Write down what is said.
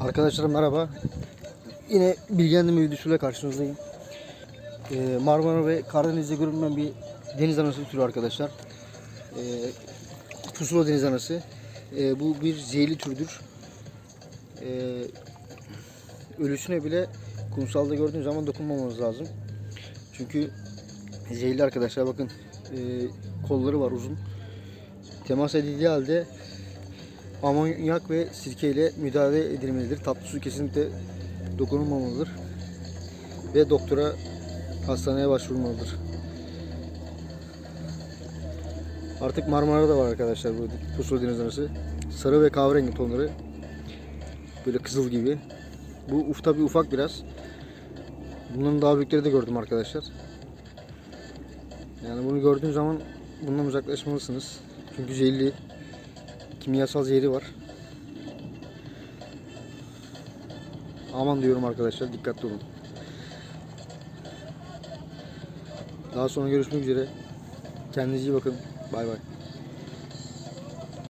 Arkadaşlar merhaba. Yine bilgilendirme videosuyla karşınızdayım. Ee, Marmara ve Karadeniz'de görünmeyen bir deniz anası türü arkadaşlar. Ee, pusula deniz anası. Ee, bu bir zehirli türdür. Ee, ölüsüne bile kumsalda gördüğünüz zaman dokunmamanız lazım. Çünkü zehirli arkadaşlar bakın ee, kolları var uzun. Temas edildiği halde amonyak ve sirke ile müdahale edilmelidir. Tatlı su kesinlikle dokunulmamalıdır. Ve doktora hastaneye başvurulmalıdır. Artık Marmara'da var arkadaşlar bu pusula deniz anası. Sarı ve kahverengi tonları. Böyle kızıl gibi. Bu uf tabi ufak biraz. Bunların daha büyükleri de gördüm arkadaşlar. Yani bunu gördüğün zaman bundan uzaklaşmalısınız. Çünkü zehirli kimyasal zehri var. Aman diyorum arkadaşlar dikkatli olun. Daha sonra görüşmek üzere. Kendinize iyi bakın. Bay bay.